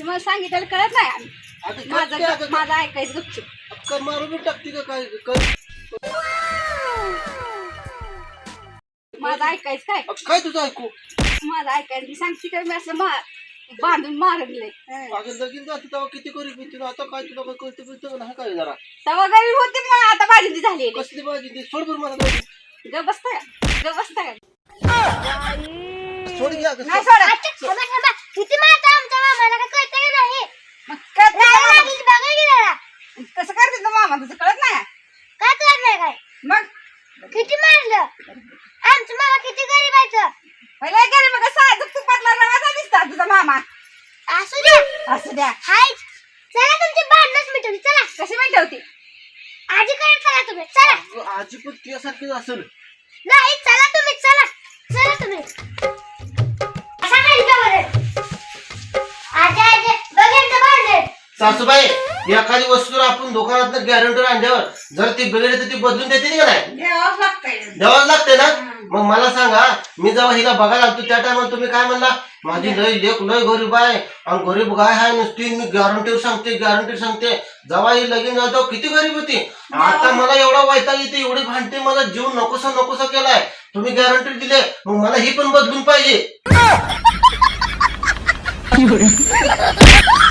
तुम्हाला सांगितलं कळत नाही आम्ही. माझं काय- काय- माझं ऐकायचं गपचूप. काय मारून टाकते का काय? काय माझं ऐकायचं काय? काय तुझं ऐकू? माझं ऐकायचं मी सांगते का? मी असं मा बांधून मारले अगं लगीन जाते तेव्हा किती गरीब होती ना? आता काय तुला काय कळतं बिळतं नाही काय जरा. तेव्हा गरीब होते मग आता बाजूची झाली कसली भाजी ती सोड बरं मला भाजी. ग बसता ग बसता सोड घ्या नाही सोड. किती मारता आमच्या मामाला काय कळतं का नाही मग कळत नाही रागा का लागली बघा की जरा मामा? कसं करते तो मामा तुझं कळत नाही काय कळत नाही काय मग? किती मारलं? आमचं मामा किती गरीब आहे तर. पहिला गरीब मग साधू तुपातला रवाचा दिसता तुझा मामा. असू द्या. असू द्या. हाय. चला तुमची भांडणच मिटवली. चला. कशी होती आजी कडे चला तुम्ही. चला. आजी पण तुझ्यासारखीच असेल. नाही चला तुम्ही. चला. चला तुम्ही. सासूबाई एखादी वस्तू जर आपण दुकानात गॅरंटी आणल्यावर जर ती बिघडली तर ती बदलून देते का नाही? द्यावाच लागतंय. द्यावाच लागते ना? मग मला सांगा मी जेव्हा हिला बघायला आलतो त्या टायमाला तुम्ही काय म्हणला? माझी लय लेख लय गरीब आहे. आणि गरीब गाय आहे नुसती मी गॅरंटीवर सांगते गॅरंटी सांगते. जेव्हा ही लगीन झालं तेव्हा किती गरीब होती? आता मला एवढा वैताग येते एवढी भांडते मला जीव नकोसा नकोसा केलाय. तुम्ही गॅरंटी दिले मग मला ही पण बदलून पाहिजे.